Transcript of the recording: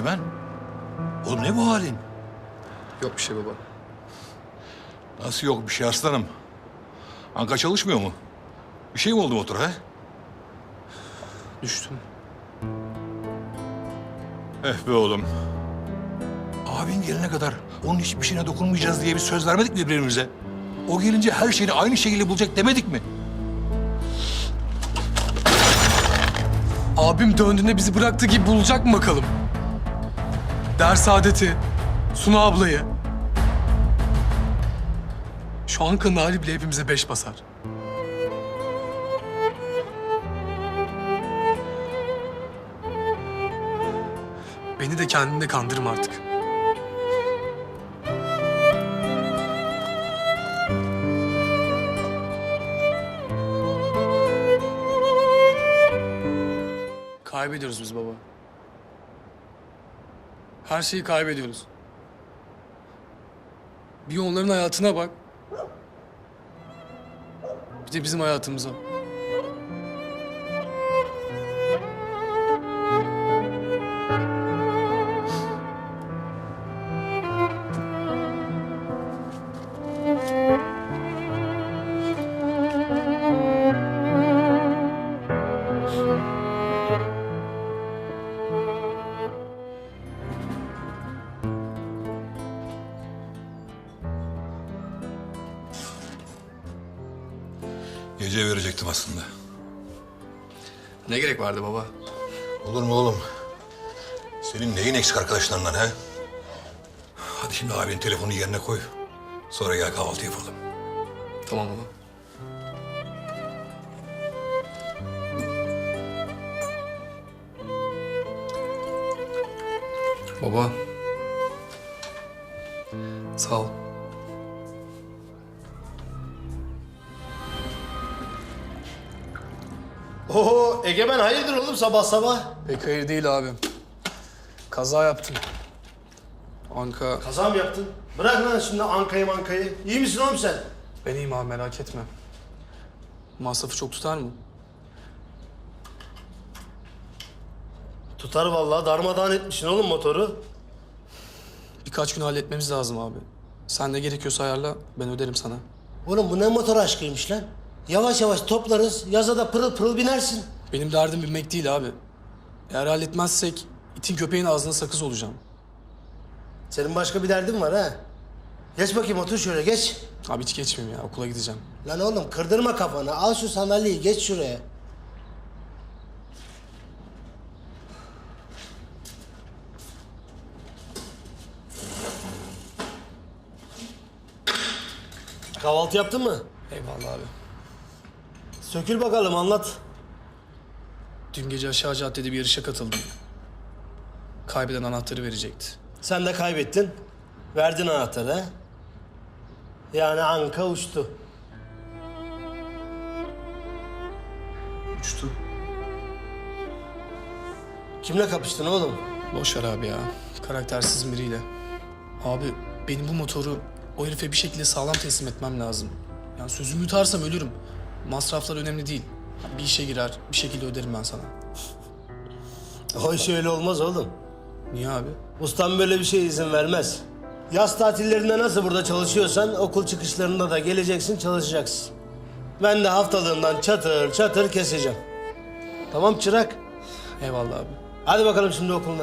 Egemen. Oğlum ne bu halin? Yok bir şey baba. Nasıl yok bir şey aslanım? Anka çalışmıyor mu? Bir şey mi oldu motora ha? Düştüm. Eh be oğlum. Abin gelene kadar onun hiçbir şeyine dokunmayacağız diye bir söz vermedik mi birbirimize? O gelince her şeyini aynı şekilde bulacak demedik mi? Abim döndüğünde bizi bıraktığı gibi bulacak mı bakalım? Ders Saadet'i, Suna ablayı. Şu Anka'nın hali bile hepimize beş basar. Beni de kendini de kandırma artık. Kaybediyoruz biz baba. Her şeyi kaybediyoruz. Bir onların hayatına bak. Bir de bizim hayatımıza. Gece verecektim aslında. Ne gerek vardı baba? Olur mu oğlum? Senin neyin eksik arkadaşlarından ha? Hadi şimdi abinin telefonu yerine koy. Sonra gel kahvaltı yapalım. Tamam baba. Baba. Sağ ol. Oo Egemen hayırdır oğlum sabah sabah? Pek hayır değil abi. Kaza yaptım. Anka, Kaza mı yaptın? Bırak lan şimdi Anka'yı mankayı. İyi misin oğlum sen? ben iyiyim abi merak etme. Masrafı çok tutar mı? Tutar vallahi darmadağın etmişsin oğlum motoru. Birkaç gün halletmemiz lazım abi. Sen ne gerekiyorsa ayarla, ben öderim sana. Oğlum bu ne motor aşkıymış lan? Yavaş yavaş toplarız, yaza da pırıl pırıl binersin. Benim derdim binmek değil abi. Eğer halletmezsek itin köpeğin ağzına sakız olacağım. Senin başka bir derdin var ha? Geç bakayım otur şöyle geç. Abi hiç geçmeyeyim ya, okula gideceğim. Lan oğlum kırdırma kafanı. Al şu sandalyeyi geç şuraya. Kahvaltı yaptın mı? Eyvallah abi. Sökül bakalım anlat. Dün gece aşağı caddede bir yarışa katıldım. Kaybeden anahtarı verecekti. Sen de kaybettin. Verdin anahtarı? Yani Anka uçtu. Uçtu. Kimle kapıştın oğlum? Boş ver abi ya. Karaktersiz biriyle. Abi benim bu motoru o herife bir şekilde sağlam teslim etmem lazım. Yani sözümü yutarsam ölürüm. Masraflar önemli değil. Bir işe girer, bir şekilde öderim ben sana. O iş öyle olmaz oğlum. Niye abi? Ustam böyle bir şey izin vermez. Yaz tatillerinde nasıl burada çalışıyorsan okul çıkışlarında da geleceksin çalışacaksın. Ben de haftalığından çatır çatır keseceğim. Tamam çırak. Eyvallah abi. Hadi bakalım şimdi okuluna.